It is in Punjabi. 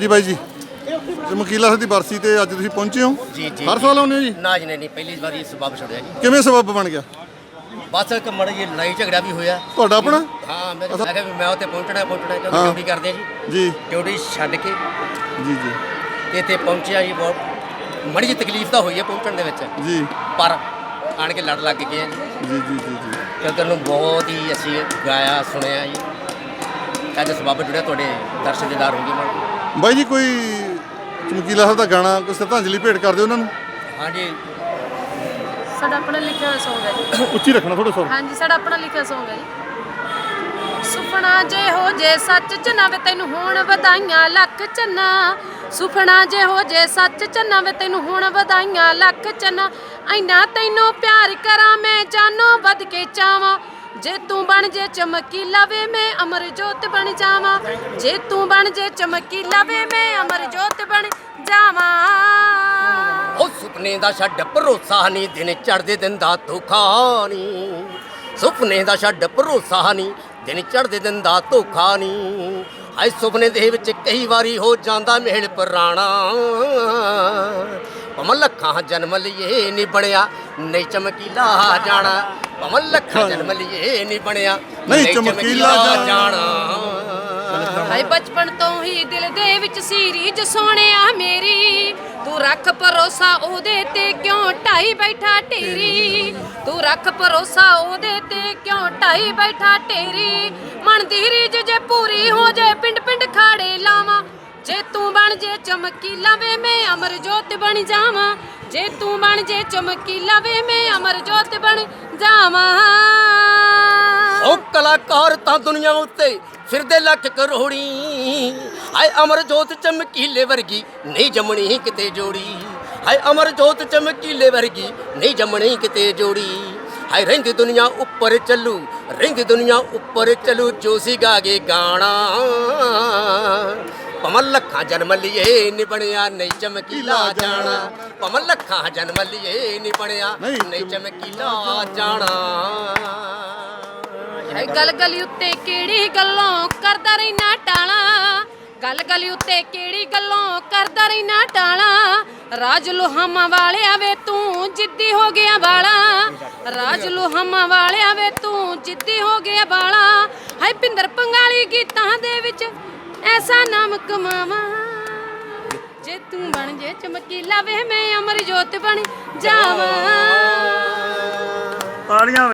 ਹਾਂਜੀ ਬਾਈ ਜੀ। ਚਮਕੀਲਾ ਸਾਹਿਬ ਦੀ ਬਰਸੀ ਤੇ ਅੱਜ ਤੁਸੀਂ ਪਹੁੰਚੇ ਹੋ? ਜੀ, ਜੀ, ਹਰ ਸਾਲ ਆਉਂਦੇ ਹੋ ਜੀ? ਨਾ ਜੀ ਨਹੀਂ ਨਹੀਂ ਪਹਿਲੀ ਵਾਰੀ ਸਬਬ ਛੱਡਿਆ ਜੀ। ਕਿਵੇਂ ਸਬਬ ਬਣ ਗਿਆ? ਬਸ ਇੱਕ ਮੜ ਜੀ ਲੜਾਈ ਝਗੜਾ ਵੀ ਹੋਇਆ। ਤੁਹਾਡਾ ਆਪਣਾ? ਹਾਂ ਮੈਂ ਮੈਂ ਕਿਹਾ ਵੀ ਮੈਂ ਉੱਥੇ ਪਹੁੰਚਣਾ ਪਹੁੰਚਣਾ ਕਿਉਂਕਿ ਹਾਂ। ਡਿਊਟੀ ਕਰਦੇ ਜੀ। ਜੀ। ਡਿਊਟੀ ਛੱਡ ਕੇ। ਜੀ ਜੀ। ਤੇ ਇੱਥੇ ਪਹੁੰਚਿਆ ਜੀ ਬਹੁਤ। ਮੜੀ ਜੀ ਤਕਲੀਫ ਤਾਂ ਹੋਈ ਹੈ ਪਹੁੰਚਣ ਦੇ ਵਿੱਚ। ਜੀ। ਪਰ ਆਣ ਕੇ ਲੜ ਲੱਗ ਗਏ ਜੀ। ਜੀ ਜੀ ਜੀ ਕਿਉਂਕਿ ਉਹਨੂੰ ਬਹੁਤ ਹੀ ਅਸੀਂ ਗਾਇਆ ਸੁਣਿਆ ਜੀ। ਅੱਜ ਸਬਬ ਜੁੜਿਆ ਤੁਹਾਡੇ ਦੀਦਾਰ ਹੋ ਗਏ ਮੈਂ ਬਾਈ ਜੀ ਕੋਈ ਚਮਕੀਲਾ ਸਾਹਿਬ ਦਾ ਗਾਣਾ ਕੋਈ ਸ਼ਰਧਾਂਜਲੀ ਭੇਟ ਕਰਦੇ ਉਹਨਾਂ ਨੂੰ? ਹਾਂਜੀ। ਸਾਡਾ ਆਪਣਾ ਲਿਖਿਆ ਹੋਇਆ Song ਹੈ ਜੀ। ਉੱਚੀ ਰੱਖਣਾ ਥੋੜਾ ਸੁਰ ਹਾਂਜੀ ਸਾਡਾ ਆਪਣਾ ਲਿਖਿਆ Song ਹੈ ਜੀ। ਸੁਪਨਾ ਜੇ ਹੋ ਜੇ ਸੱਚ ਚਨਾ ਵੇ ਤੈਨੂੰ ਹੋਣ ਵਧਾਈਆਂ ਲੱਖ ਚੰਨਾ। ਸੁਪਨਾ ਜੇ ਹੋ ਜੇ ਸੱਚ ਚਨਾ ਵੇ ਤੈਨੂੰ ਹੋਣ ਵਧਾਈਆਂ ਲੱਖ ਚੰਨਾ। ਐਨਾ ਤੈਨੂੰ ਪਿਆਰ ਕਰਾਂ ਮੈਂ ਜਾਨੋਂ ਵੱਧ ਕੇ ਚਾਵਾਂ। ਜੇ ਤੂੰ ਬਣ ਜੇ ਚਮਕੀਲਾ ਵੇ ਮੈਂ ਅਮਰ ਜੋਤ ਬਣ ਜਾਵਾਂ। ਜੇ ਤੂੰ ਬਣ ਜੇ ਚਮਕੀਲਾ ਵੇ ਮੈਂ ਅਮਰ ਜੋਤ ਬਣ ਜਾਵਾਂ। ਉਹ ਸੁਪਨੇ ਦਾ ਛੱਡ ਭਰੋਸਾ ਨਹੀਂ, ਦਿਨ ਚੜਦੇ ਦਿਨ ਦਾ ਧੋਖਾ ਨਹੀਂ। ਸੁਪਨੇ ਦਾ ਛੱਡ ਭਰੋਸਾ ਨਹੀਂ, ਦਿਨ ਚੜਦੇ ਦਿਨ ਦਾ ਧੋਖਾ ਨਹੀਂ। ਹਾਏ ਸੁਪਨੇ ਦੇ ਵਿੱਚ ਕਈ ਵਾਰੀ ਹੋ ਜਾਂਦਾ ਮੇਲ ਪੁਰਾਣਾ। ਭਮਨ ਲੱਖਾਂ ਜਨਮ ਲਈਏ ਨਹੀਂ ਬਣਿਆ। ਨਹੀਂ ਚਮਕੀਲਾ ਜਾਣਾ ਭਮਨ ਲੱਖਾਂ ਜਨਮ ਲਈਏ ਨਹੀਂ ਬਣਿਆ। ਨਹੀਂ ਚਮਕੀਲਾ ਜਾਣਾ। ਹਾਏ ਬਚਪਨ ਤੋਂ ਹੀ ਦਿਲ ਦੇ ਵਿੱਚ ਸੀ ਰੀਝ ਸੋਹਣਿਆ ਮੇਰੀ। ਤੂੰ ਰੱਖ ਭਰੋਸਾ ਉਹਦੇ ਤੇ ਕਿਉਂ ਢਾਈ ਬੈਠਾ ਢੇਰੀ? ਤੂੰ ਰੱਖ ਭਰੋਸਾ ਉਹਦੇ ਤੇ ਕਿਉਂ ਢਾਈ ਬੈਠਾ ਢੇਰੀ? ਮਨ ਦੀ ਰੀਝ ਜੇ ਪੂਰੀ ਹੋ ਜੇ ਪਿੰਡ ਪਿੰਡ ਖਾੜੇ ਲਾਵਾਂ। ਜੇ ਤੂੰ ਬਣ ਜੇ ਚਮਕੀਲਾ ਵੇ ਮੈਂ ਅਮਰ ਜੋਤ ਬਣ ਜਾਵਾਂ। ਜੇ ਤੂੰ ਬਣ ਜੇ ਚਮਕੀਲਾ ਵੇ ਮੈਂ ਅਮਰ ਜੋਤ ਬਣ ਜਾਵਾਂ। ਉਹ ਕਲਾਕਾਰ ਤਾਂ ਦੁਨੀਆ ਉੱਤੇ ਫਿਰਦੇ ਲੱਖ ਕਰੋੜੀ। ਹਾਏ ਅਮਰ ਜੋਤ ਚਮਕੀਲੇ ਵਰਗੀ ਨਹੀਂ ਜੰਮਣੀ ਕਿਤੇ ਜੋੜੀ। ਹਾਏ ਅਮਰ ਜੋਤ ਚਮਕੀਲੇ ਵਰਗੀ ਨਹੀਂ ਜੰਮਣੀ ਕਿਤੇ ਜੋੜੀ। ਹਾਏ ਰਹਿੰਦੀ ਦੁਨੀਆ ਉੱਪਰ ਚੱਲੂ ਰਹਿੰਦੀ ਦੁਨੀਆ ਉੱਪਰ ਚੱਲੂ ਜੋ ਸੀ ਗਾਗੇ ਗਾਣਾ। ਪਮਨ ਲੱਖਾਂ ਜਨਮ ਲਈਏ ਨੀ ਬਣਿਆ ਨਹੀਂ ਚਮਕੀਲਾ ਜਾਣਾ। ਪਮਨ ਲੱਖਾਂ ਜਨਮ ਲਈਏ ਨੀ ਬਣਿਆ ਨਹੀਂ ਨਹੀਂ ਚਮਕੀਲਾ ਜਾਣਾ। ਹਾਏ ਗਲ ਗਲੀ ਉੱਤੇ ਕਿਹੜੀ ਗੱਲੋਂ ਕਰਦਾ ਰਹਿਣਾ ਟਾਲਾਂ? ਗਲ ਗਲੀ ਉੱਤੇ ਕਿਹੜੀ ਗੱਲੋਂ ਕਰਦਾ ਰਹਿਣਾ ਟਾਲਾਂ? ਰਾਜ ਲੋਹਾਮਾ ਵਾਲਿਆ ਵੇ ਤੂੰ ਜਿੱਦੀ ਹੋ ਗਿਆ ਬਾਲਾ ਰਾਜ ਲੋਹਾਮਾ ਵਾਲਿਆ ਵੇ ਤੂੰ ਜਿੱਦੀ ਹੋ ਗਿਆ ਬਾਲਾ ਹਾਏ ਪਿੰਦਰ ਪੰਗਾਲੀ ਗੀਤਾਂ ਦੇ ਵਿੱਚ ਐਸਾ ਨਾਮ ਕਮਾਵਾਂ। ਜੇ ਤੂੰ ਬਣ, ਜੇ ਚਮਕੀਲਾ ਵੇ ਮੈਂ ਅਮਰ ਜੋਤ ਬਣ ਜਾਵਾਂ। ਤਾਲੀਆਂ